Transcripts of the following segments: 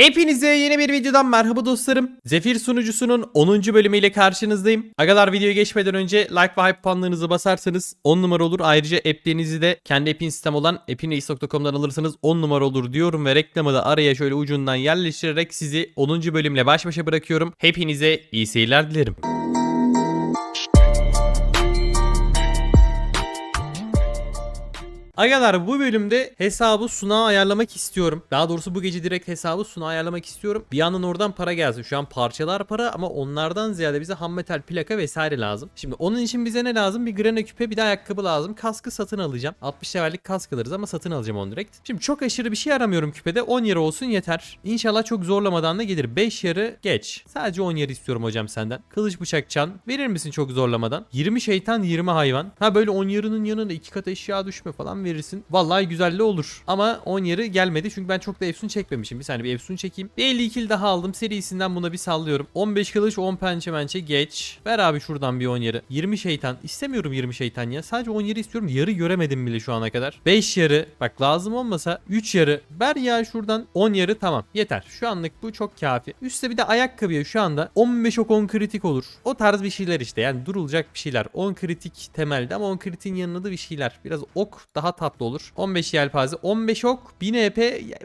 Hepinize yeni bir videodan merhaba dostlarım. Zefir sunucusunun 10. bölümüyle karşınızdayım. Agalar videoya geçmeden önce like ve hype puanlarınızı basarsanız 10 numara olur. Ayrıca app'lerinizi de kendi app'in sistem olan appinreis.com'dan alırsanız 10 numara olur diyorum ve reklamı da araya şöyle ucundan yerleştirerek sizi 10. bölümle baş başa bırakıyorum. Hepinize iyi seyirler dilerim. Agalar bu bölümde hesabı sunağa ayarlamak istiyorum. Daha doğrusu bu gece direkt hesabı sunağa ayarlamak istiyorum. Bir yandan oradan para gelsin. Şu an parçalar para ama onlardan ziyade bize ham metal plaka vesaire lazım. Şimdi onun için bize ne lazım? Bir grene küpe bir de ayakkabı lazım. Kaskı satın alacağım. 60 levellik kask alırız ama satın alacağım onu direkt. Şimdi çok aşırı bir şey aramıyorum küpede. 10 yarı olsun yeter. İnşallah çok zorlamadan da gelir. 5 yarı geç. Sadece 10 yarı istiyorum hocam senden. Kılıç bıçak çan. Verir misin çok zorlamadan? 20 şeytan 20 hayvan. Ha böyle 10 yarının yanında 2 kat eşya düşme falan verirsin. Vallahi güzelli olur. Ama 10 yarı gelmedi çünkü ben çok da Efsun çekmemişim. Bir saniye bir Efsun çekeyim. Bir 50 kill daha aldım. Serisinden buna bir sallıyorum. 15 kılıç 10 pençe mençe geç. Ver abi şuradan bir 10 yarı. 20 şeytan. İstemiyorum 20 şeytan ya. Sadece 10 yarı istiyorum. Yarı göremedim bile şu ana kadar. 5 yarı. Bak lazım olmasa 3 yarı. Ver ya şuradan 10 yarı tamam. Yeter. Şu anlık bu çok kafi. Üste bir de ayakkabıya şu anda 15 ok 10 kritik olur. O tarz bir şeyler işte. Yani durulacak bir şeyler. 10 kritik temelde ama 10 kritiğin yanında da bir şeyler. Biraz ok daha tatlı olur. 15 yelpaze. 15 ok. 1000 EP.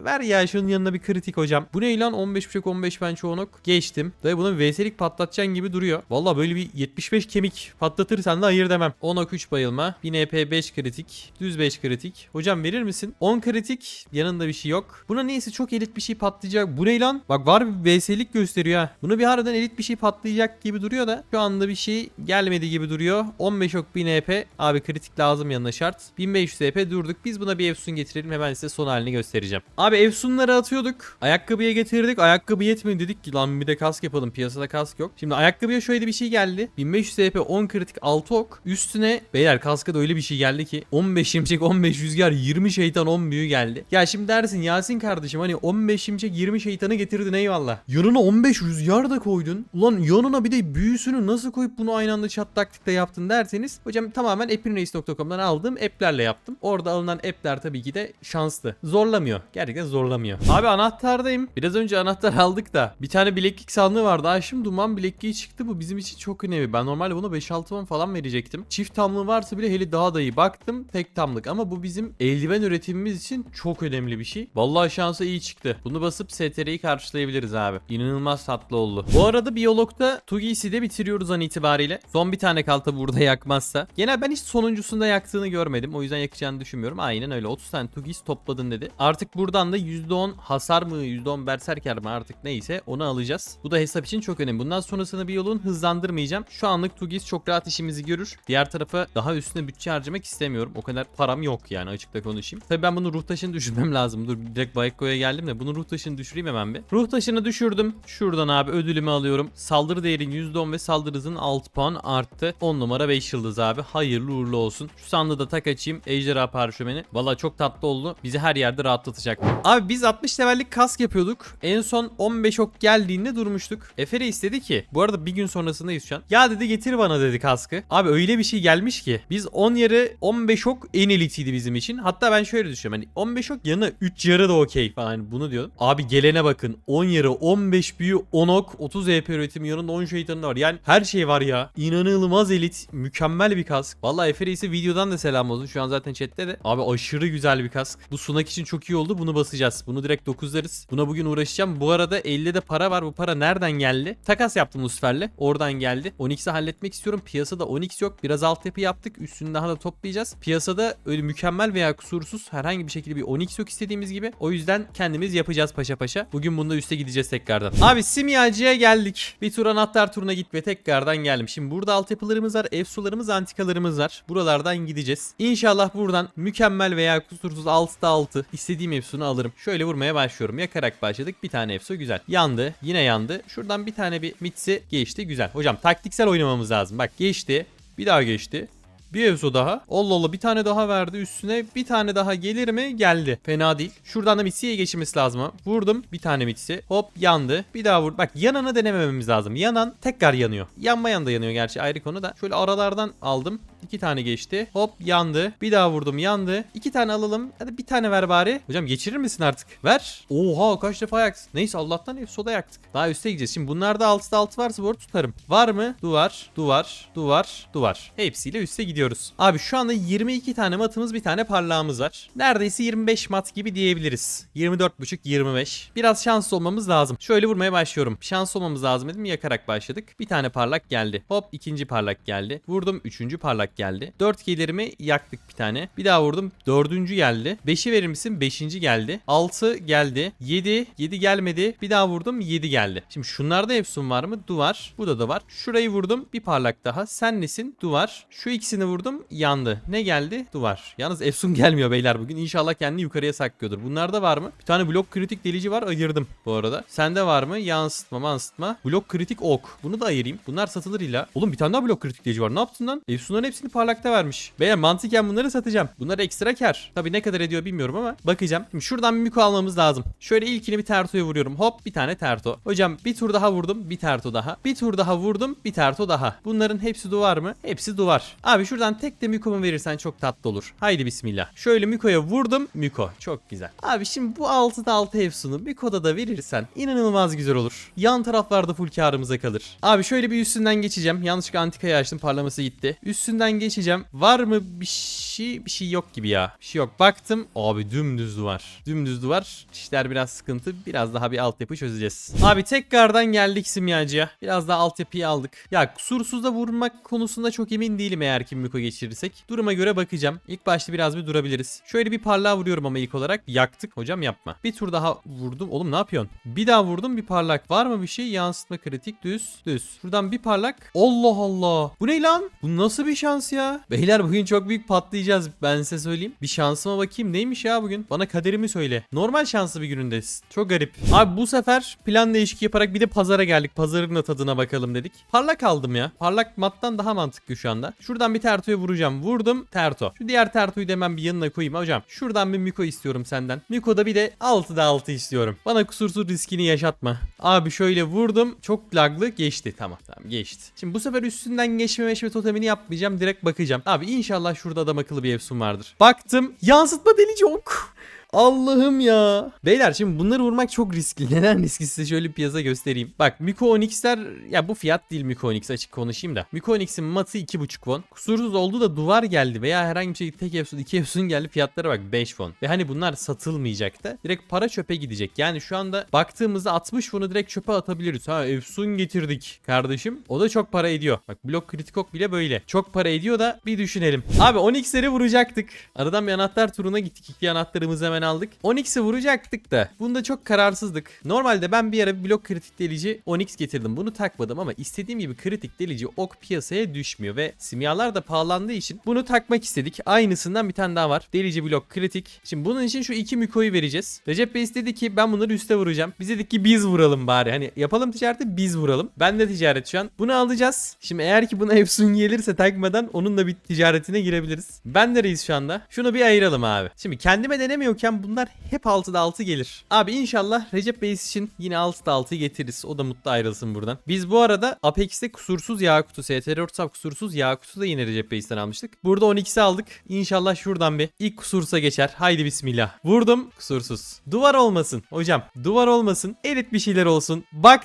Ver ya şunun yanına bir kritik hocam. Bu ne lan? 15 bıçak 15 pençe 10 ok. Geçtim. Dayı buna VS'lik patlatacaksın gibi duruyor. Valla böyle bir 75 kemik patlatırsan da hayır demem. 10 ok 3 bayılma. 1000 EP 5 kritik. Düz 5 kritik. Hocam verir misin? 10 kritik. Yanında bir şey yok. Buna neyse çok elit bir şey patlayacak. Bu ne lan? Bak var bir VS'lik gösteriyor ha. Bunu bir harbiden elit bir şey patlayacak gibi duruyor da şu anda bir şey gelmedi gibi duruyor. 15 ok 1000 EP. Abi kritik lazım yanına şart. 1500 EP durduk. Biz buna bir Efsun getirelim. Hemen size son halini göstereceğim. Abi Efsunları atıyorduk. Ayakkabıya getirdik. Ayakkabı yetmedi dedik ki lan bir de kask yapalım. Piyasada kask yok. Şimdi ayakkabıya şöyle bir şey geldi. 1500 EP 10 kritik 6 ok. Üstüne beyler kaska da öyle bir şey geldi ki 15 şimşek 15 rüzgar 20 şeytan 10 büyü geldi. Ya şimdi dersin Yasin kardeşim hani 15 şimşek 20 şeytanı getirdin eyvallah. Yanına 15 rüzgar da koydun. Ulan yanına bir de büyüsünü nasıl koyup bunu aynı anda chat taktikte yaptın derseniz hocam tamamen epinreis.com'dan aldığım app'lerle yaptım. Orada alınan app'ler tabii ki de şanslı. Zorlamıyor. Gerçekten zorlamıyor. Abi anahtardayım. Biraz önce anahtar aldık da bir tane bileklik sandığı vardı. Aşım duman bilekliği çıktı. Bu bizim için çok önemli. Ben normalde buna 5-6 won falan verecektim. Çift tamlığı varsa bile hele daha da iyi. Baktım tek tamlık ama bu bizim eldiven üretimimiz için çok önemli bir şey. Vallahi şansa iyi çıktı. Bunu basıp STR'yi karşılayabiliriz abi. İnanılmaz tatlı oldu. Bu arada biyologda Tugisi'yi de bitiriyoruz an itibariyle. Son bir tane kalta burada yakmazsa. Genel ben hiç sonuncusunda yaktığını görmedim. O yüzden yakacağını düşünmüyorum. Aynen öyle. 30 tane Tugis topladın dedi. Artık buradan da %10 hasar mı %10 berserker mi artık neyse onu alacağız. Bu da hesap için çok önemli. Bundan sonrasını bir yolun hızlandırmayacağım. Şu anlık Tugis çok rahat işimizi görür. Diğer tarafa daha üstüne bütçe harcamak istemiyorum. O kadar param yok yani açıkta konuşayım. Tabii ben bunu ruh taşını düşürmem lazım. Dur direkt Bayekko'ya geldim de bunu ruh taşını düşüreyim hemen bir. Ruh taşını düşürdüm. Şuradan abi ödülümü alıyorum. Saldırı değerin %10 ve saldırı hızın 6 puan arttı. 10 numara 5 yıldız abi. Hayırlı uğurlu olsun. Şu sandığı da tak açayım. Ejderha parşömeni. Valla çok tatlı oldu. Bizi her yerde rahatlatacak. Abi biz 60 levellik kask yapıyorduk. En son 15 ok geldiğinde durmuştuk. Efere istedi ki. Bu arada bir gün sonrasındayız şu an. Ya dedi getir bana dedi kaskı. Abi öyle bir şey gelmiş ki. Biz 10 yarı 15 ok en elitiydi bizim için. Hatta ben şöyle düşünüyorum. Hani 15 ok yanına 3 yarı da okey falan. Hani bunu diyordum. Abi gelene bakın. 10 yarı 15 büyü 10 ok 30 EP üretimi yanında 10 şeytanı da var. Yani her şey var ya. İnanılmaz elit. Mükemmel bir kask. Vallahi Efere ise videodan da selam olsun. Şu an zaten chatte de. Abi aşırı güzel bir kask. Bu sunak için çok iyi oldu. Bunu basacağız. Bunu direkt 9'larız. Buna bugün uğraşacağım. Bu arada elde de para var. Bu para nereden geldi? Takas yaptım Lucifer'le. Oradan geldi. Onyx'i halletmek istiyorum. Piyasada Onyx yok. Biraz altyapı yaptık. Üstünü daha da toplayacağız. Piyasada öyle mükemmel veya kusursuz herhangi bir şekilde bir Onyx yok istediğimiz gibi. O yüzden kendimiz yapacağız paşa paşa. Bugün bunda üste gideceğiz tekrardan. Abi simyacıya geldik. Bir tur anahtar turuna git ve tekrardan geldim. Şimdi burada altyapılarımız var. Ev sularımız, antikalarımız var. Buralardan gideceğiz. İnşallah buradan mükemmel veya kusursuz 6'da 6 istediğim efsunu alırım. Şöyle vurmaya başlıyorum. Yakarak başladık. Bir tane efso güzel. Yandı. Yine yandı. Şuradan bir tane bir mitsi geçti. Güzel. Hocam taktiksel oynamamız lazım. Bak geçti. Bir daha geçti. Bir evso daha. Allah Allah bir tane daha verdi üstüne. Bir tane daha gelir mi? Geldi. Fena değil. Şuradan da Mitsi'ye geçmesi lazım. Vurdum. Bir tane Mitsi. Hop yandı. Bir daha vur. Bak yananı denemememiz lazım. Yanan tekrar yanıyor. Yanmayan da yanıyor gerçi ayrı konu da. Şöyle aralardan aldım. İki tane geçti. Hop yandı. Bir daha vurdum yandı. İki tane alalım. Hadi bir tane ver bari. Hocam geçirir misin artık? Ver. Oha kaç defa yaktın. Neyse Allah'tan hep soda yaktık. Daha üste gideceğiz. Şimdi bunlarda 6'da 6 varsa bu arada tutarım. Var mı? Duvar, duvar, duvar, duvar. Hepsiyle üste gidiyoruz. Abi şu anda 22 tane matımız bir tane parlağımız var. Neredeyse 25 mat gibi diyebiliriz. 24.5 25. Biraz şanslı olmamız lazım. Şöyle vurmaya başlıyorum. Şanslı olmamız lazım dedim yakarak başladık. Bir tane parlak geldi. Hop ikinci parlak geldi. Vurdum üçüncü parlak geldi. 4 gelirimi yaktık bir tane. Bir daha vurdum. Dördüncü geldi. 5'i verir misin? Beşinci geldi. 6 geldi. 7. 7 gelmedi. Bir daha vurdum. 7 geldi. Şimdi şunlarda Efsun var mı? Duvar. Burada da var. Şurayı vurdum. Bir parlak daha. Sen nesin? Duvar. Şu ikisini vurdum. Yandı. Ne geldi? Duvar. Yalnız Efsun gelmiyor beyler bugün. İnşallah kendini yukarıya saklıyordur. Bunlarda var mı? Bir tane blok kritik delici var. Ayırdım bu arada. Sende var mı? Yansıtma yansıtma. Blok kritik ok. Bunu da ayırayım. Bunlar satılır illa. Oğlum bir tane daha blok kritik delici var. Ne yaptın lan? Efsunların hepsini parlakta vermiş. Beyler mantıken bunları satacağım. Bunlar ekstra kar. Tabii ne kadar ediyor bilmiyorum ama bakacağım. Şimdi şuradan bir miko almamız lazım. Şöyle ilkini bir tertoya vuruyorum. Hop bir tane terto. Hocam bir tur daha vurdum. Bir terto daha. Bir tur daha vurdum. Bir terto daha. Bunların hepsi duvar mı? Hepsi duvar. Abi şuradan tek de mikomu verirsen çok tatlı olur. Haydi bismillah. Şöyle mikoya vurdum. Miko. Çok güzel. Abi şimdi bu 6'da 6 efsunu mikoda da verirsen inanılmaz güzel olur. Yan taraflarda full karımıza kalır. Abi şöyle bir üstünden geçeceğim. Yanlışlıkla antikayı açtım. Parlaması gitti. Üstünden geçeceğim. Var mı bir şey? Bir şey yok gibi ya. Bir şey yok. Baktım. Abi dümdüz duvar. Dümdüz duvar. İşler biraz sıkıntı. Biraz daha bir altyapı çözeceğiz. Abi tekrardan geldik simyacıya. Biraz daha altyapıyı aldık. Ya kusursuzda vurmak konusunda çok emin değilim eğer ki Miko geçirirsek. Duruma göre bakacağım. İlk başta biraz bir durabiliriz. Şöyle bir parlağa vuruyorum ama ilk olarak. Yaktık hocam yapma. Bir tur daha vurdum. Oğlum ne yapıyorsun? Bir daha vurdum bir parlak. Var mı bir şey? Yansıtma kritik düz. Düz. Şuradan bir parlak. Allah Allah. Bu ne lan? Bu nasıl bir şans ya? Beyler bugün çok büyük patlayacağız. Ben size söyleyeyim. Bir şansıma bakayım. Neymiş ya bugün? Bana kaderimi söyle. Normal şanslı bir günündesin. Çok garip. Abi bu sefer plan değişik yaparak bir de pazara geldik. Pazarın da tadına bakalım dedik. Parlak aldım ya. Parlak mattan daha mantıklı şu anda. Şuradan bir tertoya vuracağım. Vurdum. Terto. Şu diğer tertoyu da hemen bir yanına koyayım hocam. Şuradan bir Miko istiyorum senden. Miko'da bir de 6'da 6 istiyorum. Bana kusursuz riskini yaşatma. Abi şöyle vurdum. Çok laglı geçti. Tamam tamam geçti. Şimdi bu sefer üstünden geçme meşme totemini yapmayacağım. Direkt bakacağım. Abi inşallah şurada adam akıllı bir efsun vardır. Baktım. Yansıtma delici ok. Allah'ım ya. Beyler şimdi bunları vurmak çok riskli. Neden riskli size şöyle piyasa göstereyim. Bak Miko Onyx'ler ya bu fiyat değil Miko Onyx açık konuşayım da. Miko Onyx'in matı 2.5 won. Kusursuz oldu da duvar geldi veya herhangi bir şey tek efsun 2 efsun geldi fiyatlara bak 5 won. Ve hani bunlar satılmayacak da direkt para çöpe gidecek. Yani şu anda baktığımızda 60 won'u direkt çöpe atabiliriz. Ha efsun getirdik kardeşim. O da çok para ediyor. Bak blok kritikok bile böyle. Çok para ediyor da bir düşünelim. Abi Onyx'leri vuracaktık. Aradan bir anahtar turuna gittik. İki anahtarımızı hemen aldık. Onyx'i vuracaktık da. Bunda çok kararsızdık. Normalde ben bir ara bir blok kritik delici Onyx getirdim. Bunu takmadım ama istediğim gibi kritik delici ok piyasaya düşmüyor ve simyalar da pahalandığı için bunu takmak istedik. Aynısından bir tane daha var. Delici blok kritik. Şimdi bunun için şu iki Miko'yu vereceğiz. Recep Bey istedi ki ben bunları üste vuracağım. Biz dedik ki biz vuralım bari. Hani yapalım ticareti biz vuralım. Ben de ticaret şu an. Bunu alacağız. Şimdi eğer ki buna Efsun gelirse takmadan onunla bir ticaretine girebiliriz. Ben de reis şu anda. Şunu bir ayıralım abi. Şimdi kendime denemiyorken bunlar hep 6'da 6 gelir. Abi inşallah Recep Bey için yine 6'da 6 getiririz. O da mutlu ayrılsın buradan. Biz bu arada Apex'te kusursuz Yakut'u, STR4 kusursuz Yakut'u da yine Recep Bey'den almıştık. Burada 12'si aldık. İnşallah şuradan bir ilk kusursa geçer. Haydi bismillah. Vurdum. Kusursuz. Duvar olmasın. Hocam duvar olmasın. Elit bir şeyler olsun. Bak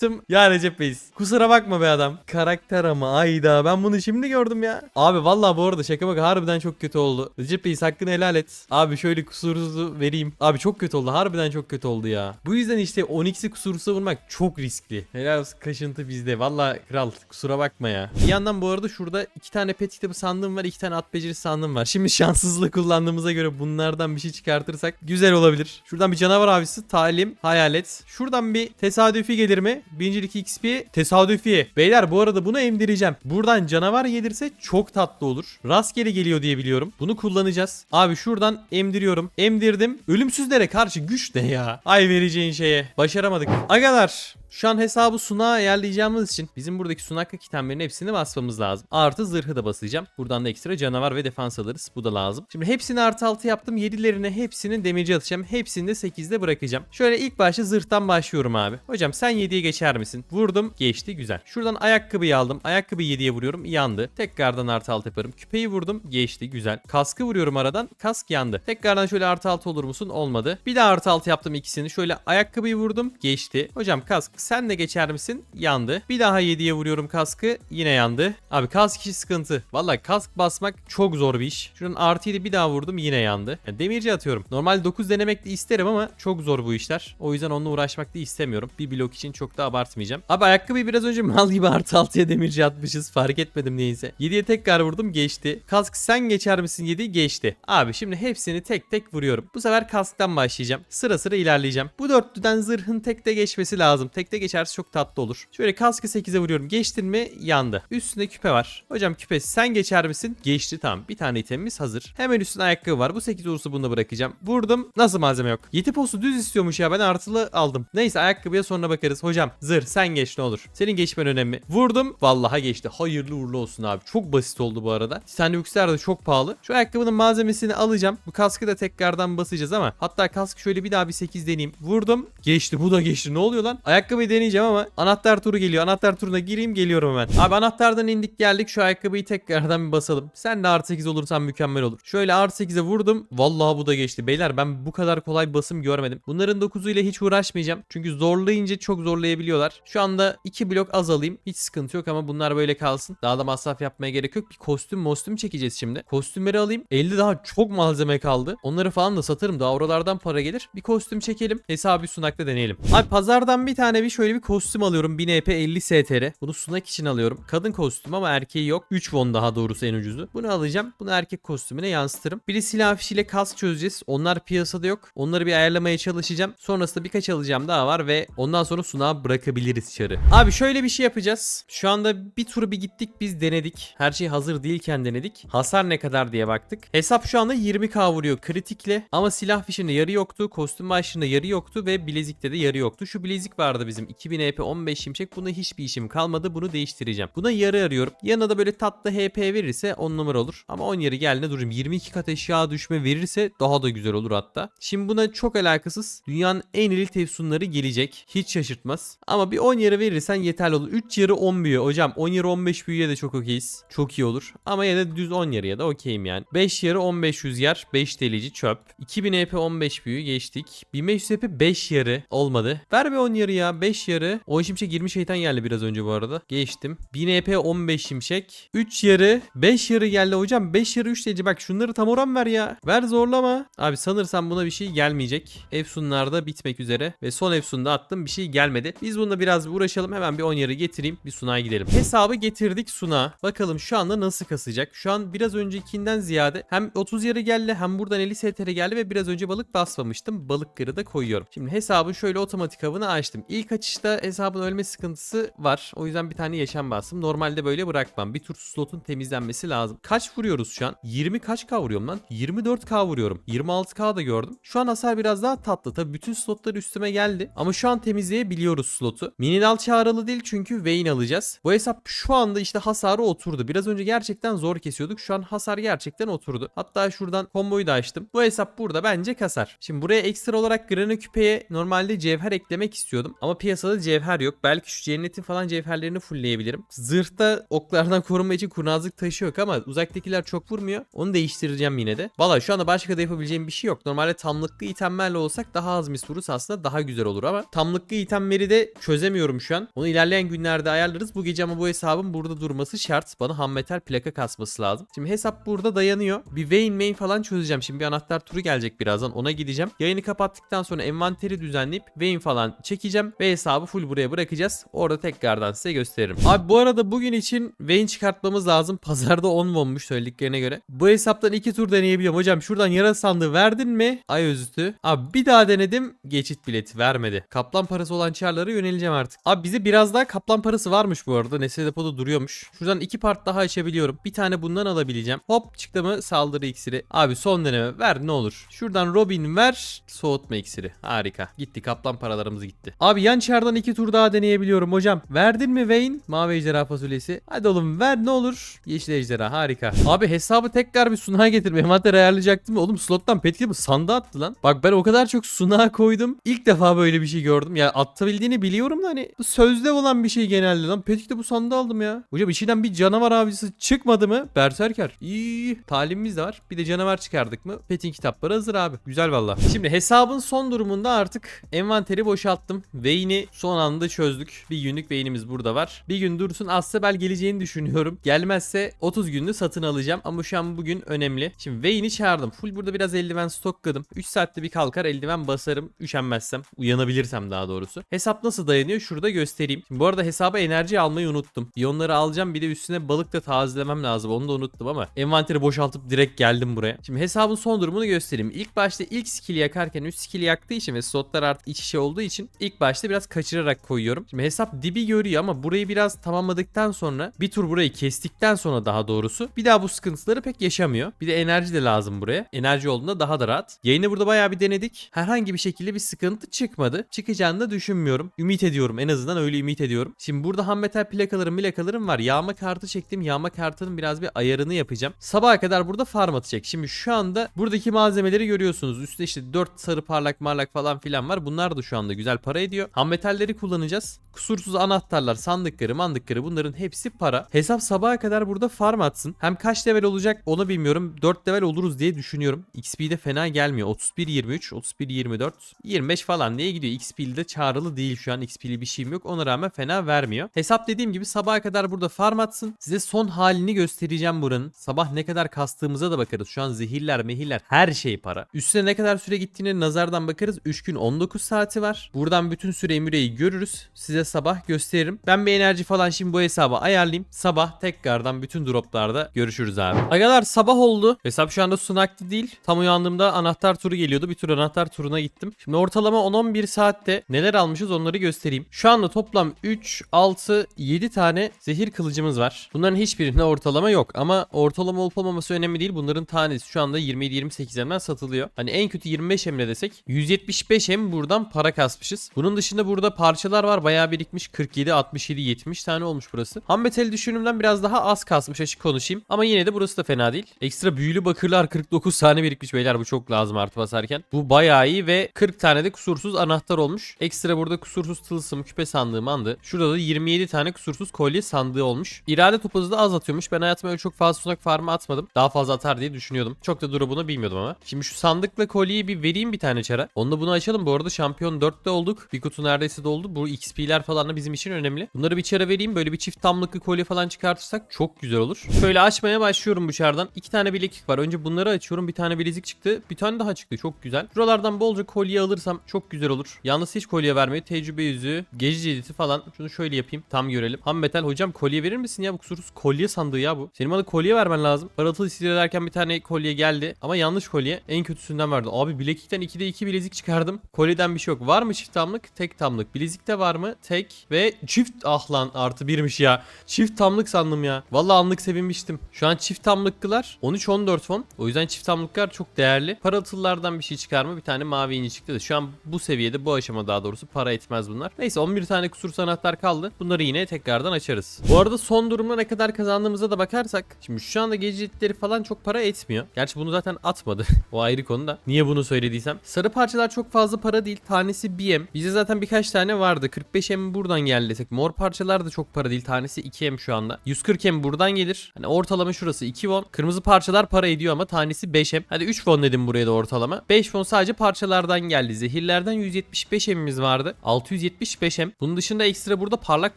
Tım ya Recep Bey. Kusura bakma be adam. Karakter ama ayda ben bunu şimdi gördüm ya. Abi vallahi bu arada şaka bak harbiden çok kötü oldu. Recep Bey hakkını helal et. Abi şöyle kusursuzu vereyim. Abi çok kötü oldu. Harbiden çok kötü oldu ya. Bu yüzden işte 12'si kusursuza vurmak çok riskli. Helal olsun kaşıntı bizde. Vallahi kral kusura bakma ya. Bir yandan bu arada şurada iki tane pet kitabı sandığım var. iki tane at becerisi sandığım var. Şimdi şanssızlık kullandığımıza göre bunlardan bir şey çıkartırsak güzel olabilir. Şuradan bir canavar avcısı, talim, hayalet. Şuradan bir tesadüfi gelir mi? Birincilik XP tesadüfi. Beyler bu arada bunu emdireceğim. Buradan canavar gelirse çok tatlı olur. Rastgele geliyor diye biliyorum. Bunu kullanacağız. Abi şuradan emdiriyorum. Emdirdim. Ölümsüzlere karşı güç ne ya? Ay vereceğin şeye. Başaramadık. Agalar Şu an hesabı sunağa ayarlayacağımız için bizim buradaki sunak itemlerin hepsini basmamız lazım. Artı zırhı da basacağım. Buradan da ekstra canavar ve defans alırız. Bu da lazım. Şimdi hepsini artı altı yaptım. 7'lerine hepsinin demirci atacağım. Hepsini de 8'de bırakacağım. Şöyle ilk başta zırhtan başlıyorum abi. Hocam sen 7'ye geçer misin? Vurdum. Geçti. Güzel. Şuradan ayakkabıyı aldım. Ayakkabıyı 7'ye vuruyorum. Yandı. Tekrardan artı altı yaparım. Küpeyi vurdum. Geçti. Güzel. Kaskı vuruyorum aradan. Kask yandı. Tekrardan şöyle artı altı olur musun? Olmadı. Bir daha artı altı yaptım ikisini. Şöyle ayakkabıyı vurdum. Geçti. Hocam kask sen de geçer misin? Yandı. Bir daha 7'ye vuruyorum kaskı. Yine yandı. Abi kask işi sıkıntı. Vallahi kask basmak çok zor bir iş. Şuradan artı 7 bir daha vurdum. Yine yandı. Yani demirci atıyorum. Normal 9 denemek de isterim ama çok zor bu işler. O yüzden onunla uğraşmak da istemiyorum. Bir blok için çok da abartmayacağım. Abi ayakkabıyı biraz önce mal gibi artı 6'ya demirci atmışız. Fark etmedim neyse. 7'ye tekrar vurdum. Geçti. Kask sen geçer misin 7? Geçti. Abi şimdi hepsini tek tek vuruyorum. Bu sefer kasktan başlayacağım. Sıra sıra ilerleyeceğim. Bu dörtlüden zırhın tekte geçmesi lazım. Tekte geçerse çok tatlı olur. Şöyle kaskı 8'e vuruyorum. Geçtin mi? Yandı. Üstünde küpe var. Hocam küpe sen geçer misin? Geçti tamam. Bir tane itemimiz hazır. Hemen üstüne ayakkabı var. Bu 8 olursa bunu da bırakacağım. Vurdum. Nasıl malzeme yok? Yeti postu düz istiyormuş ya. Ben artılı aldım. Neyse ayakkabıya sonra bakarız. Hocam zırh sen geç ne olur. Senin geçmen önemli. Vurdum. Vallahi geçti. Hayırlı uğurlu olsun abi. Çok basit oldu bu arada. Yüksel de çok pahalı. Şu ayakkabının malzemesini alacağım. Bu kaskı da tekrardan basacağız ama hatta kask şöyle bir daha bir 8 deneyeyim. Vurdum. Geçti. Bu da geçti. Ne oluyor lan? Ayakkabıyı deneyeceğim ama anahtar turu geliyor. Anahtar turuna gireyim geliyorum hemen. Abi anahtardan indik geldik. Şu ayakkabıyı tekrardan bir basalım. Sen de artı 8 olursan mükemmel olur. Şöyle artı 8'e vurdum. Vallahi bu da geçti. Beyler ben bu kadar kolay basım görmedim. Bunların 9'u ile hiç uğraşmayacağım. Çünkü zorlayınca çok zorlayabiliyorlar. Şu anda 2 blok az alayım. Hiç sıkıntı yok ama bunlar böyle kalsın. Daha da masraf yapmaya gerek yok. Bir kostüm mostüm çekeceğiz şimdi. Kostümleri alayım. Elde daha çok malzeme kaldı. Onları falan da satarım. Daha oralardan para gelir. Bir kostüm çekelim. Hesabı sunakta deneyelim. Abi pazardan bir tane bir şöyle bir kostüm alıyorum. 1000 EP 50 STR. Bunu sunak için alıyorum. Kadın kostüm ama erkeği yok. 3 won daha doğrusu en ucuzu. Bunu alacağım. Bunu erkek kostümüne yansıtırım. Biri silah fişiyle kask çözeceğiz. Onlar piyasada yok. Onları bir ayarlamaya çalışacağım. Sonrasında birkaç alacağım daha var ve ondan sonra sunağa bırakabiliriz çarı. Abi şöyle bir şey yapacağız. Şu anda bir turu bir gittik biz denedik. Her şey hazır değilken denedik. Hasar ne kadar diye baktık. Hesap şu anda 20k vuruyor kritikle. Ama silah fişinde yarı yoktu. Kostüm başında yarı yoktu ve bilezikte de yarı yoktu. Şu bilezik vardı bizim 2000 EP 15 şimşek. Buna hiçbir işim kalmadı. Bunu değiştireceğim. Buna yarı arıyorum. Yanına da böyle tatlı HP verirse 10 numara olur. Ama 10 yarı geldiğinde durayım. 22 kat eşya düşme verirse daha da güzel olur hatta. Şimdi buna çok alakasız. Dünyanın en elit tefsunları gelecek. Hiç şaşırtmaz. Ama bir 10 yarı verirsen yeterli olur. 3 yarı 10 büyü. Hocam 10 yarı 15 büyüye de çok okeyiz. Çok iyi olur. Ama ya da düz 10 yarıya da okeyim yani. 5 yarı 15 yer. 5 delici çöp. 2000 EP 15 büyü geçtik. 1500 EP 5 yarı olmadı. Ver bir 10 yarı ya. 5 yarı. O şimşek 20 şeytan geldi biraz önce bu arada. Geçtim. 1000 EP 15 şimşek. 3 yarı. 5 yarı geldi hocam. 5 yarı 3 delici. Bak şunları tam oran ver ya. Ver zorlama. Abi sanırsam buna bir şey gelmeyecek. Efsunlar da bitmek üzere. Ve son Efsun'da attım. Bir şey gelmedi. Biz bununla biraz uğraşalım. Hemen bir 10 yarı getireyim. Bir sunağa gidelim. Hesabı getirdik suna. Bakalım şu anda nasıl kasacak. Şu an biraz öncekinden ziyade hem 30 yarı geldi hem buradan 50 STR geldi ve biraz önce balık basmamıştım. Balık kırı da koyuyorum. Şimdi hesabın şöyle otomatik avını açtım. İlk açışta hesabın ölme sıkıntısı var. O yüzden bir tane yaşam bastım. Normalde böyle bırakmam. Bir tur slotun temizlenmesi lazım. Kaç vuruyoruz şu an? 20 kaç K vuruyorum lan? 24K vuruyorum. 26K da gördüm. Şu an hasar biraz daha tatlı. Tabi bütün slotlar üstüme geldi. Ama şu an temizleyebiliyoruz slotu. Minidal çağrılı değil çünkü Vayne alacağız. Bu hesap şu anda işte hasarı oturdu. Biraz önce gerçekten zor kesiyorduk. Şu an hasar gerçekten oturdu. Hatta şuradan komboyu da açtım. Bu hesap burada bence kasar. Şimdi buraya ekstra olarak grana küpeye normalde cevher eklemek istiyordum. Ama piyasada cevher yok. Belki şu cennetin falan cevherlerini fullleyebilirim. Zırhta oklardan korunma için kurnazlık taşı yok ama uzaktakiler çok vurmuyor. Onu değiştireceğim yine de. Valla şu anda başka da yapabileceğim bir şey yok. Normalde tamlıklı itemlerle olsak daha az mis vurursa aslında daha güzel olur ama tamlıklı itemleri de çözemiyorum şu an. Onu ilerleyen günlerde ayarlarız. Bu gece ama bu hesabın burada durması şart. Bana ham metal plaka kasması lazım. Şimdi hesap burada dayanıyor. Bir Vayne main falan çözeceğim. Şimdi bir anahtar turu gelecek birazdan. Ona gideceğim. Yayını kapattıktan sonra envanteri düzenleyip Vayne falan çekeceğim ve hesabı full buraya bırakacağız. Orada tekrardan size gösteririm. Abi bu arada bugün için Vayne çıkartmamız lazım. Pazarda 10 olmuş söylediklerine göre. Bu hesaptan 2 tur deneyebiliyorum. Hocam şuradan yara sandığı verdin mi? Ay özütü. Abi bir daha denedim. Geçit bileti vermedi. Kaplan parası olan çarlara yöneleceğim artık. Abi bize biraz daha kaplan parası varmış bu arada. Nesne depoda duruyormuş. Şuradan iki part daha açabiliyorum. Bir tane bundan alabileceğim. Hop çıktı mı saldırı iksiri. Abi son deneme ver ne olur. Şuradan Robin ver. Soğutma iksiri. Harika. Gitti kaplan paralarımız gitti. Abi yan ben çardan iki tur daha deneyebiliyorum hocam. Verdin mi Vayne? Mavi ejderha fasulyesi. Hadi oğlum ver ne olur. Yeşil ejderha harika. Abi hesabı tekrar bir sunağa getir. Envanter ayarlayacaktım. Oğlum slottan petki mi sandığa attı lan. Bak ben o kadar çok sunağa koydum. İlk defa böyle bir şey gördüm. Ya atabildiğini biliyorum da hani sözde olan bir şey genelde lan. Petki de bu sandığı aldım ya. Hocam içinden bir canavar avcısı çıkmadı mı? Berserker. İyi. Talimimiz de var. Bir de canavar çıkardık mı? Pet'in kitapları hazır abi. Güzel valla. Şimdi hesabın son durumunda artık envanteri boşalttım. Vayne'i son anda çözdük. Bir günlük Vayne'imiz burada var. Bir gün dursun Astabel geleceğini düşünüyorum. Gelmezse 30 günlü satın alacağım. Ama şu an bugün önemli. Şimdi Vayne'i çağırdım. Full burada biraz eldiven stokladım. 3 saatte bir kalkar eldiven basarım. Üşenmezsem. Uyanabilirsem daha doğrusu. Hesap nasıl dayanıyor? Şurada göstereyim. Şimdi bu arada hesaba enerji almayı unuttum. Biyonları alacağım. Bir de üstüne balık da tazelemem lazım. Onu da unuttum ama envanteri boşaltıp direkt geldim buraya. Şimdi hesabın son durumunu göstereyim. İlk başta ilk skill'i yakarken 3 skill'i yaktığı için ve slotlar artık iç içe olduğu için ilk başta biraz kaçırarak koyuyorum. Şimdi hesap dibi görüyor ama burayı biraz tamamladıktan sonra bir tur burayı kestikten sonra daha doğrusu bir daha bu sıkıntıları pek yaşamıyor. Bir de enerji de lazım buraya. Enerji olduğunda daha da rahat. Yayını burada bayağı bir denedik. Herhangi bir şekilde bir sıkıntı çıkmadı. Çıkacağını da düşünmüyorum. Ümit ediyorum. En azından öyle ümit ediyorum. Şimdi burada ham metal plakalarım plakalarım var. Yağma kartı çektim. Yağma kartının biraz bir ayarını yapacağım. Sabaha kadar burada farm atacak. Şimdi şu anda buradaki malzemeleri görüyorsunuz. Üstte işte 4 sarı parlak marlak falan filan var. Bunlar da şu anda güzel para ediyor. Ham metalleri kullanacağız. Kusursuz anahtarlar, sandıkları, mandıkları bunların hepsi para. Hesap sabaha kadar burada farm atsın. Hem kaç level olacak onu bilmiyorum. 4 level oluruz diye düşünüyorum. XP'de fena gelmiyor. 31 23, 31 24, 25 falan diye gidiyor. XP'de çağrılı değil şu an. XP'li bir şeyim yok. Ona rağmen fena vermiyor. Hesap dediğim gibi sabaha kadar burada farm atsın. Size son halini göstereceğim buranın. Sabah ne kadar kastığımıza da bakarız. Şu an zehirler, mehirler her şey para. Üstüne ne kadar süre gittiğine nazardan bakarız. 3 gün 19 saati var. Buradan bütün süreyi müreyi görürüz. Size sabah gösteririm. Ben bir enerji falan şimdi bu hesaba ayarlayayım. Sabah tekrardan bütün droplarda görüşürüz abi. Agalar sabah oldu. Hesap şu anda sunaklı değil. Tam uyandığımda anahtar turu geliyordu. Bir tur anahtar turuna gittim. Şimdi ortalama 10-11 saatte neler almışız onları göstereyim. Şu anda toplam 3, 6, 7 tane zehir kılıcımız var. Bunların hiçbirinde ortalama yok. Ama ortalama olup olmaması önemli değil. Bunların tanesi şu anda 27-28 emden satılıyor. Hani en kötü 25 emre desek 175 em buradan para kasmışız. Bunun dışında burada parçalar var. Bayağı birikmiş. 47, 67, 70 tane olmuş burası. Ham metali düşünümden biraz daha az kasmış açık konuşayım. Ama yine de burası da fena değil. Ekstra büyülü bakırlar 49 tane birikmiş beyler. Bu çok lazım artı basarken. Bu bayağı iyi ve 40 tane de kusursuz anahtar olmuş. Ekstra burada kusursuz tılsım, küpe sandığı mandı. Şurada da 27 tane kusursuz kolye sandığı olmuş. İrade topazı da az atıyormuş. Ben hayatımda öyle çok fazla sunak farmı atmadım. Daha fazla atar diye düşünüyordum. Çok da drop'unu bilmiyordum ama. Şimdi şu sandıkla kolyeyi bir vereyim bir tane çara. Onunla bunu açalım. Bu arada şampiyon 4'te olduk. Bir kutu neredeyse doldu. Bu XP'ler falan da bizim için önemli. Bunları bir çara vereyim. Böyle bir çift tamlıklı kolye falan çıkartırsak çok güzel olur. Şöyle açmaya başlıyorum bu çardan. İki tane bileklik var. Önce bunları açıyorum. Bir tane bilezik çıktı. Bir tane daha çıktı. Çok güzel. Şuralardan bolca kolye alırsam çok güzel olur. Yalnız hiç kolye vermeyi. Tecrübe yüzüğü, gece cediti falan. Şunu şöyle yapayım. Tam görelim. Ham metal hocam kolye verir misin ya? Bu kusursuz kolye sandığı ya bu. Senin bana kolye vermen lazım. Paratılı istiyorlarken bir tane kolye geldi. Ama yanlış kolye. En kötüsünden verdi. Abi bileklikten 2'de 2 bilezik çıkardım. Kolyeden bir şey yok. Var mı çift tamlık? Tek tamlık. Bilezikte var mı? Tek ve çift ah lan artı birmiş ya. Çift tamlık sandım ya. Vallahi anlık sevinmiştim. Şu an çift tamlıklılar 13-14 fon. O yüzden çift tamlıklar çok değerli. Paratıllardan bir şey çıkar mı? Bir tane mavi inci çıktı da şu an bu seviyede bu aşama daha doğrusu para etmez bunlar. Neyse 11 tane kusursuz anahtar kaldı. Bunları yine tekrardan açarız. Bu arada son durumda ne kadar kazandığımıza da bakarsak. Şimdi şu anda gecetleri falan çok para etmiyor. Gerçi bunu zaten atmadı. o ayrı konu da. Niye bunu söylediysem. Sarı parçalar çok fazla para değil. Tanesi 1M. Bize zaten birkaç tane vardı. 45M buradan geldi desek. Mor parçalar da çok para değil. Tanesi 2M şu anda. 140M buradan gelir. Hani ortalama şurası 2 won. Kırmızı parçalar para ediyor ama tanesi 5M. Hadi 3 won dedim buraya da ortalama. 5 won sadece parçalardan geldi. Zehirlerden 175M'imiz vardı. 675M. Bunun dışında ekstra burada parlak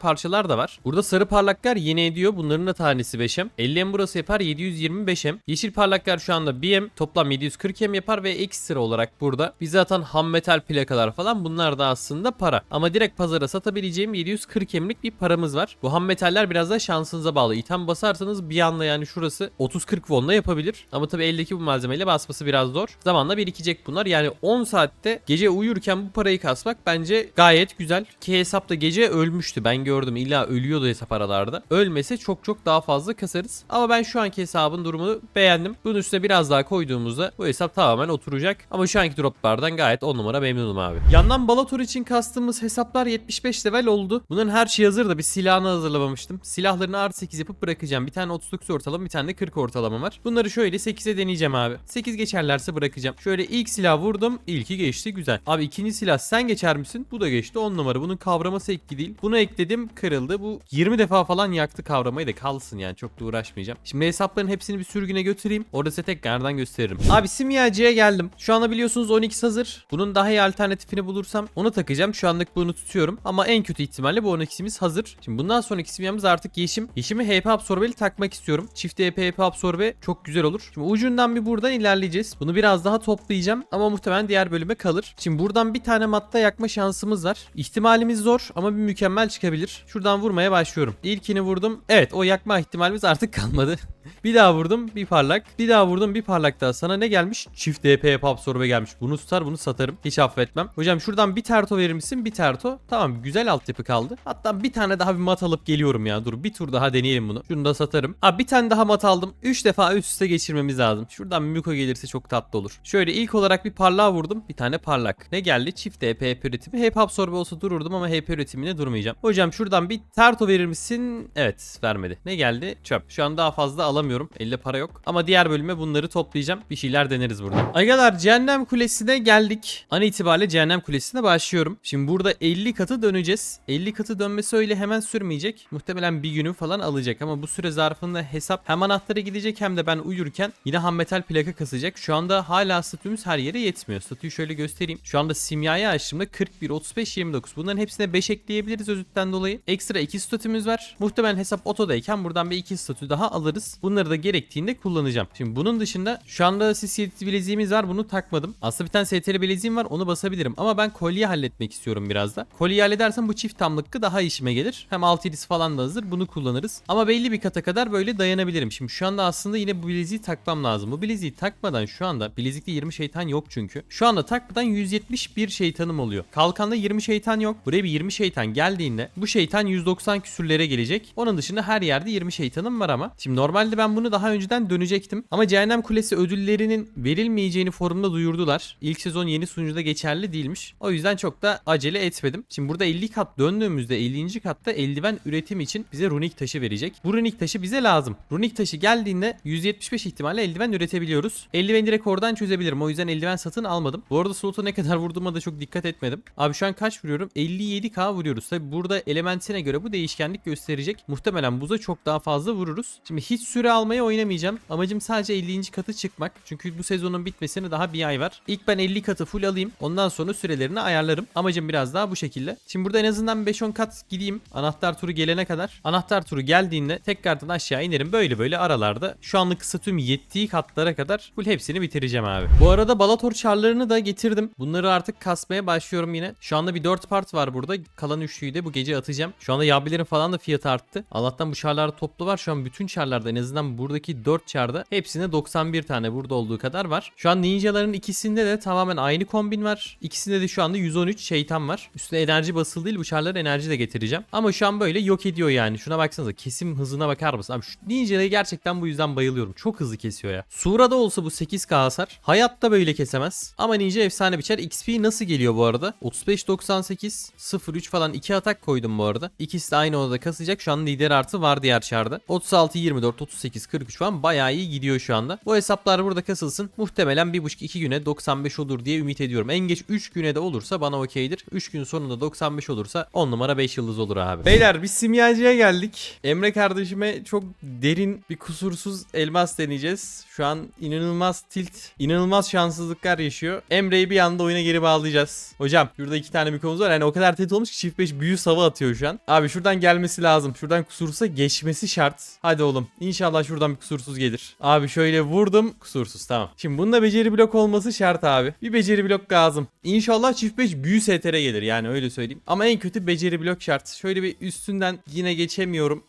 parçalar da var. Burada sarı parlaklar yeni ediyor. Bunların da tanesi 5M. 50M burası yapar 725M. Yeşil parlaklar şu anda 1M. Toplam 740M yapar ve ekstra olarak burada bize atan ham metal plakalar falan bunlar da aslında para. Ama direkt pazara satabileceğim 740M'lik bir paramız var. Bu ham metaller biraz da şansınıza bağlı. İtem basarsanız bir anda yani şurası 30-40 won'la yapabilir. Ama tabii eldeki bu malzemeyle basması biraz zor. Zamanla birikecek bunlar. Yani 10 saatte gece uyurken bu parayı kasmak bence gayet güzel. Ki hesapta gece ölmüştü. Ben gördüm. İlla ölüyordu hesap aralarda. Ölmese çok çok daha fazla kasarız. Ama ben şu anki hesabın durumunu beğendim. Bunun üstüne biraz daha koyduğumuzda bu hesap tamamen oturacak. Ama şu anki droplardan gayet 10 numara memnunum abi. Yandan Balator için kastım kastığımız hesaplar 75 level oldu. Bunların her şey hazır da bir silahını hazırlamamıştım. Silahlarını artı 8 yapıp bırakacağım. Bir tane 39 ortalama bir tane de 40 ortalama var. Bunları şöyle 8'e deneyeceğim abi. 8 geçerlerse bırakacağım. Şöyle ilk silah vurdum. İlki geçti güzel. Abi ikinci silah sen geçer misin? Bu da geçti 10 numara. Bunun kavraması ekli değil. Bunu ekledim kırıldı. Bu 20 defa falan yaktı kavramayı da kalsın yani çok da uğraşmayacağım. Şimdi hesapların hepsini bir sürgüne götüreyim. Orada size tekrardan gösteririm. Abi simyacıya geldim. Şu anda biliyorsunuz 12 hazır. Bunun daha iyi alternatifini bulursam onu takacağım. Şu anlık bunu tutuyorum. Ama en kötü ihtimalle bu 12'simiz hazır. Şimdi bundan sonraki simyamız artık yeşim. Yeşimi HP absorbeli takmak istiyorum. Çift HP HP absorbe çok güzel olur. Şimdi ucundan bir buradan ilerleyeceğiz. Bunu biraz daha toplayacağım ama muhtemelen diğer bölüme kalır. Şimdi buradan bir tane matta yakma şansımız var. İhtimalimiz zor ama bir mükemmel çıkabilir. Şuradan vurmaya başlıyorum. İlkini vurdum. Evet o yakma ihtimalimiz artık kalmadı. bir daha vurdum bir parlak. Bir daha vurdum bir parlak daha. Sana ne gelmiş? Çift DP absorbe gelmiş. Bunu tutar bunu satarım. Hiç affetmem. Hocam şuradan bir terto verir misin? Bir terto. Tamam güzel altyapı kaldı. Hatta bir tane daha bir mat alıp geliyorum ya. Dur bir tur daha deneyelim bunu. Şunu da satarım. Abi bir tane daha mat aldım. 3 defa üst üste geçirmemiz lazım. Şuradan Miko gelirse çok tatlı olur. Şöyle ilk olarak bir parlağa vurdum. Bir tane parlak. Ne geldi? Çift HP HP üretimi. HP absorbe olsa dururdum ama HP üretimine durmayacağım. Hocam şuradan bir terto verir misin? Evet vermedi. Ne geldi? Çöp. Şu an daha fazla alamıyorum. Elde para yok. Ama diğer bölüme bunları toplayacağım. Bir şeyler deneriz burada. Agalar Cehennem Kulesi'ne geldik. An itibariyle Cehennem Kulesi'ne başlıyorum. Şimdi burada 50 katı döneceğiz. 50 katı dönmesi öyle hemen sürmeyecek. Muhtemelen bir günü falan alacak ama bu süre zarfında hesap hem anahtarı gidecek hem de ben uyurken yine ham metal plaka kasacak. Şu anda hala statümüz her yere yetmiyor. Statüyü şöyle göstereyim. Şu anda simyayı açtığımda 41, 35, 29. Bunların hepsine 5 ekleyebiliriz özütten dolayı. Ekstra 2 statümüz var. Muhtemelen hesap otodayken buradan bir 2 statü daha alırız. Bunları da gerektiğinde kullanacağım. Şimdi bunun dışında şu anda CCT bileziğimiz var. Bunu takmadım. Aslında bir tane STR bileziğim var. Onu basabilirim. Ama ben kolye halletmek istiyorum biraz da. Kolye halledersem bu çift tamlıklı daha işime gelir. Hem 6 7'si falan da hazır. Bunu kullanırız. Ama belli bir kata kadar böyle dayanabilirim. Şimdi şu anda aslında yine bu bileziği takmam lazım. Bu bileziği takmadan şu anda bilezikte 20 şeytan yok çünkü. Şu anda takmadan 171 şeytanım oluyor. Kalkanda 20 şeytan yok. Buraya bir 20 şeytan geldiğinde bu şeytan 190 küsürlere gelecek. Onun dışında her yerde 20 şeytanım var ama. Şimdi normalde ben bunu daha önceden dönecektim. Ama Cehennem Kulesi ödüllerinin verilmeyeceğini forumda duyurdular. İlk sezon yeni sunucuda geçerli değilmiş. O yüzden çok da acele etmedim. Şimdi burada 50 kat döndüğümüzde 50. katta eldiven üretim için bize runik taşı verecek. Bu runik taşı bize lazım. Runik taşı geldiğinde 175 ihtimalle eldiven üretebiliyoruz. Eldiveni direkt oradan çözebilirim. O yüzden eldiven satın almadım. Bu arada slota ne kadar vurduğuma da çok dikkat etmedim. Abi şu an kaç vuruyorum? 57k vuruyoruz. Tabi burada elementine göre bu değişkenlik gösterecek. Muhtemelen buza çok daha fazla vururuz. Şimdi hiç süre almaya oynamayacağım. Amacım sadece 50. katı çıkmak. Çünkü bu sezonun bitmesine daha bir ay var. İlk ben 50 katı full alayım. Ondan sonra sürelerini ayarlarım. Amacım biraz daha bu şekilde. Şimdi burada en azından 5-10 kat gideyim. Anahtar turu gelene kadar. Anahtar turu geldiğinde tekrardan aşağı inerim. Böyle böyle aralarda. Şu anlık kısa tüm yettiği katlara kadar full hepsini bitireceğim abi. Bu arada Balator çarlarını da getirdim. Bunları artık kasmaya başlıyorum yine. Şu anda bir 4 part var burada. Kalan üçlüyü de bu gece atacağım. Şu anda yabilerin falan da fiyatı arttı. Allah'tan bu çarlar toplu var. Şu an bütün çarlarda en azından buradaki 4 çarda hepsinde 91 tane burada olduğu kadar var. Şu an ninjaların ikisinde de tamamen aynı kombin var. İkisinde de şu anda 113 şeytan var. Üstüne enerji basılı değil bu çarlara enerji de getireceğim. Ama şu an böyle yok ediyor yani. Şuna baksanıza kesim hızına bakar mısın? Abi şu ninja'ya gerçekten bu yüzden bayılıyorum. Çok hızlı kesiyor ya. Sura'da olsa bu 8k hasar. Hayatta böyle kesemez. Ama ninja efsane biçer. XP nasıl geliyor bu arada? 35-98 0-3 falan 2 atak koydum bu arada. İkisi de aynı odada kasacak. Şu an lider artı var diğer çarda. 36-24 38-43 falan bayağı iyi gidiyor şu anda. Bu hesaplar burada kasılsın. Muhtemelen 1.5-2 güne 95 olur diye ümit ediyorum. En geç 3 güne de olursa bana okeydir. 3 gün sonunda 95 olursa 10 numara 5 yıldız olur abi. Beyler biz simyacıya geldik. Emre kardeşime çok derin bir kusursuz elmas deneyeceğiz. Şu an inanılmaz tilt, inanılmaz şanssızlıklar yaşıyor. Emre'yi bir anda oyuna geri bağlayacağız. Hocam şurada iki tane mikomuz var. Yani o kadar tilt olmuş ki çift 5 büyü sava atıyor şu an. Abi şuradan gelmesi lazım. Şuradan kusursa geçmesi şart. Hadi oğlum. İnşallah şuradan bir kusursuz gelir. Abi şöyle vurdum. Kusursuz tamam. Şimdi bunda beceri blok olması şart abi. Bir beceri blok lazım. İnşallah çift 5 büyü STR gelir yani öyle söyleyeyim. Ama en kötü beceri blok şart. Şöyle bir üstünden yine geçemiyorum.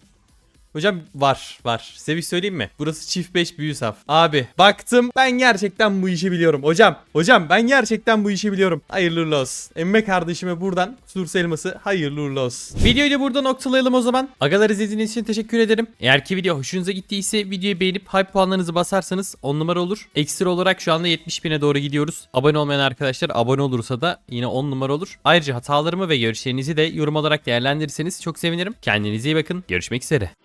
Hocam var var. Size bir söyleyeyim mi? Burası çift 5 büyü saf. Abi baktım ben gerçekten bu işi biliyorum. Hocam hocam ben gerçekten bu işi biliyorum. Hayırlı uğurlu olsun. Emme kardeşime buradan Sursa elması hayırlı uğurlu olsun. Videoyu da burada noktalayalım o zaman. Agalar izlediğiniz için teşekkür ederim. Eğer ki video hoşunuza gittiyse videoyu beğenip hype puanlarınızı basarsanız 10 numara olur. Ekstra olarak şu anda 70 bine doğru gidiyoruz. Abone olmayan arkadaşlar abone olursa da yine 10 numara olur. Ayrıca hatalarımı ve görüşlerinizi de yorum olarak değerlendirirseniz çok sevinirim. Kendinize iyi bakın. Görüşmek üzere.